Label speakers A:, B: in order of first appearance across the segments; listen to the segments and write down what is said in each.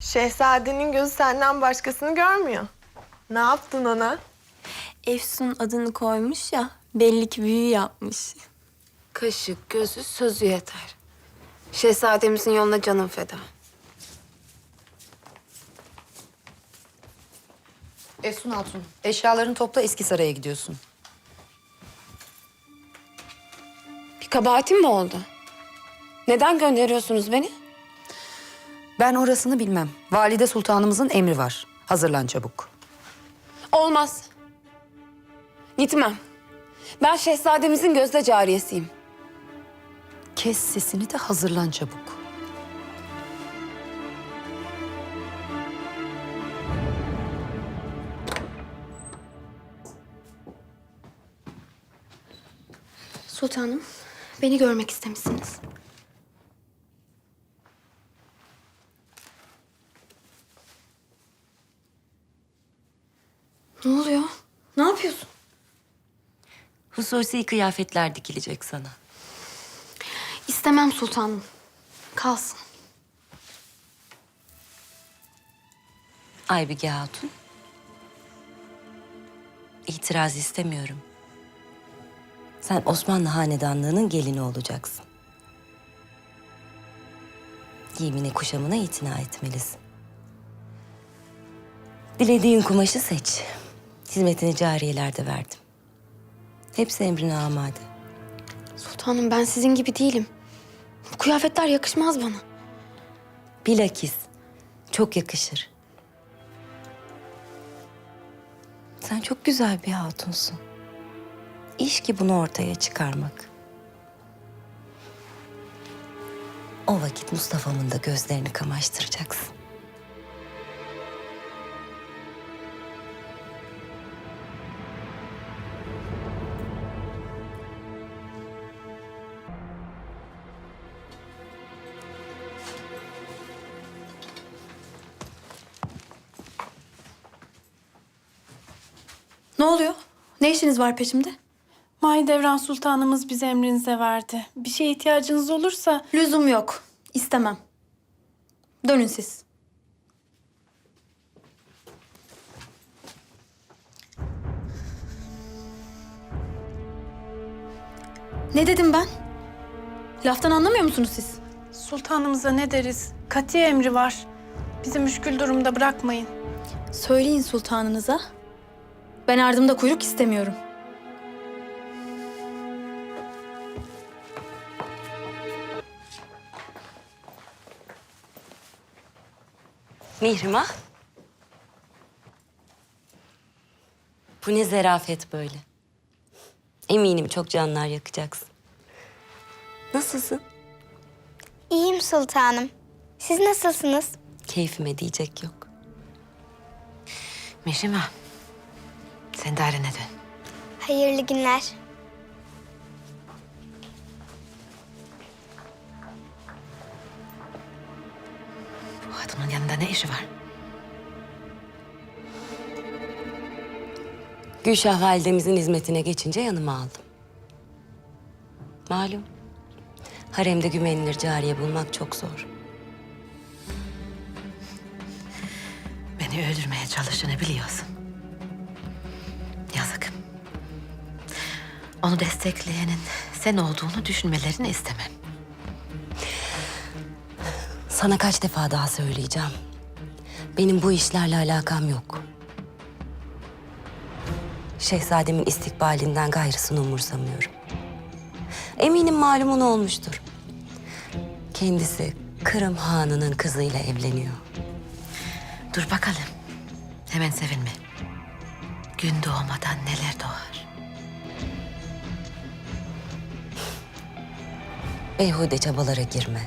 A: Şehzadenin gözü senden başkasını görmüyor. Ne yaptın ona?
B: Efsun adını koymuş ya, belli ki büyü yapmış.
C: Kaşık, gözü, sözü yeter. Şehzademizin yoluna canım feda.
D: Efsun Hatun, eşyalarını topla eski saraya gidiyorsun.
C: Bir kabahatim mi oldu? Neden gönderiyorsunuz beni?
D: Ben orasını bilmem. Valide Sultanımızın emri var. Hazırlan çabuk.
C: Olmaz. Gitmem. Ben şehzademizin gözde cariyesiyim.
D: Kes sesini de hazırlan çabuk.
B: Sultanım, beni görmek istemişsiniz. Oluyor? Ne yapıyorsun?
E: Hususi kıyafetler dikilecek sana.
B: İstemem sultanım. Kalsın.
E: Aybige Hatun. İtiraz istemiyorum. Sen Osmanlı hanedanlığının gelini olacaksın. Giyimine kuşamına itina etmelisin. Dilediğin kumaşı seç. Hizmetini cariyelerde verdim. Hepsi emrine amade.
B: Sultanım ben sizin gibi değilim. Bu kıyafetler yakışmaz bana.
E: Bilakis çok yakışır. Sen çok güzel bir hatunsun. İş ki bunu ortaya çıkarmak. O vakit Mustafa'mın da gözlerini kamaştıracaksın.
B: Oluyor? Ne işiniz var peşimde?
F: Mahidevran Sultanımız bize emrinize verdi. Bir şeye ihtiyacınız olursa
B: Lüzum yok. İstemem. Dönün siz. Ne dedim ben? Laftan anlamıyor musunuz siz?
F: sultanımıza ne deriz? Kati emri var. Bizi müşkül durumda bırakmayın.
B: Söyleyin sultanınıza. Ben ardımda kuyruk istemiyorum.
E: Mihrimah. Bu ne zerafet böyle. Eminim çok canlar yakacaksın. Nasılsın?
G: İyiyim sultanım. Siz nasılsınız?
E: Keyfime diyecek yok.
H: Mişima, sen de arena dön.
G: Hayırlı günler.
H: Bu adamın yanında ne işi var?
E: Gülşah validemizin hizmetine geçince yanıma aldım. Malum, haremde güvenilir cariye bulmak çok zor.
H: Beni öldürmeye çalıştığını biliyorsun. Onu destekleyenin sen olduğunu düşünmelerini istemem.
E: Sana kaç defa daha söyleyeceğim. Benim bu işlerle alakam yok. Şehzademin istikbalinden gayrısını umursamıyorum. Eminim malumun olmuştur. Kendisi Kırım Hanı'nın kızıyla evleniyor.
H: Dur bakalım. Hemen sevinme. Gün doğmadan neler doğar.
E: Beyhude çabalara girme.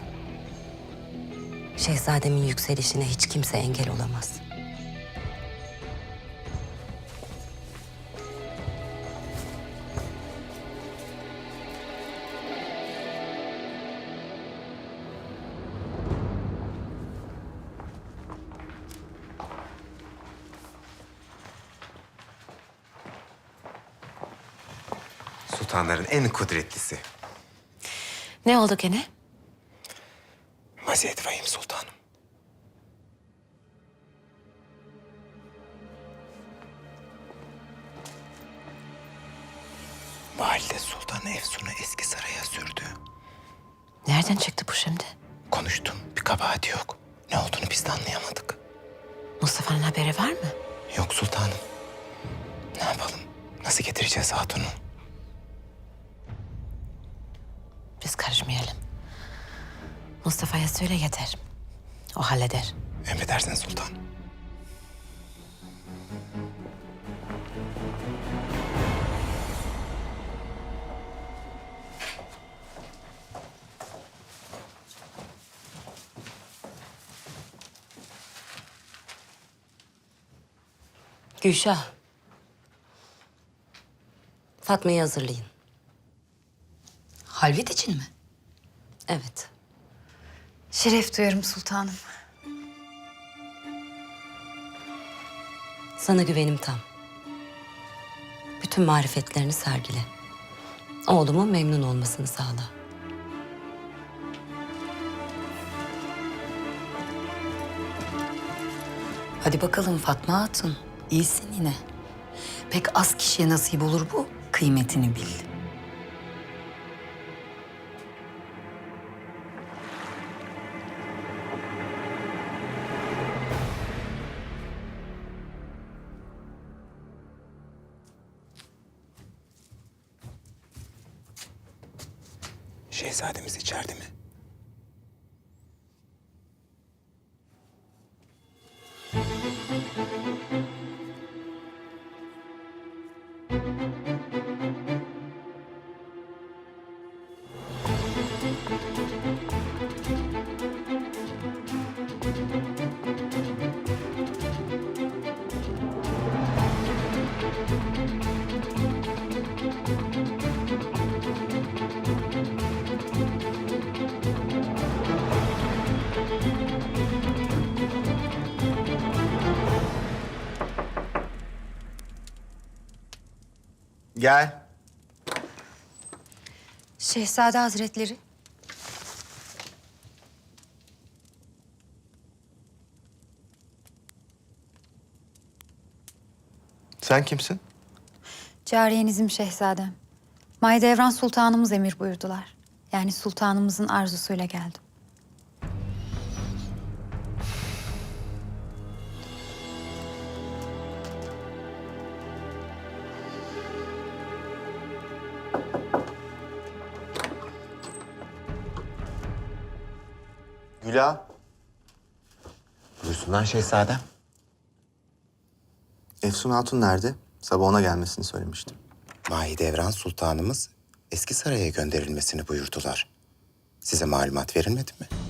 E: Şehzademin yükselişine hiç kimse engel olamaz.
I: Sultanların en kudretlisi.
H: Ne oldu gene?
I: Maziyet vahim sultanım. Valide Sultan Efsun'u eski saraya sürdü.
H: Nereden çıktı bu şimdi?
I: Konuştum. Bir kabahati yok. Ne olduğunu biz de anlayamadık.
H: Mustafa'nın haberi var mı?
I: Yok sultanım. Ne yapalım? Nasıl getireceğiz hatunu?
H: Mustafa'ya söyle yeter. O halleder.
I: Emredersin sultan.
E: Gülşah. Fatma'yı hazırlayın.
D: Halvet için mi?
E: Evet.
J: Şeref duyarım sultanım.
E: Sana güvenim tam. Bütün marifetlerini sergile. Oğlumun memnun olmasını sağla.
D: Hadi bakalım Fatma Hatun. İyisin yine. Pek az kişiye nasip olur bu. Kıymetini bil.
I: Şehzademiz içeride mi? Gel.
J: Şehzade Hazretleri.
I: Sen kimsin?
J: Cariyenizim şehzadem. Mahidevran Sultanımız emir buyurdular. Yani sultanımızın arzusuyla geldim.
K: Güla,
I: Buyursunlar şehzadem.
K: Efsun Hatun nerede? Sabah ona gelmesini söylemiştim.
I: Mahidevran Sultanımız eski saraya gönderilmesini buyurdular. Size malumat verilmedi mi?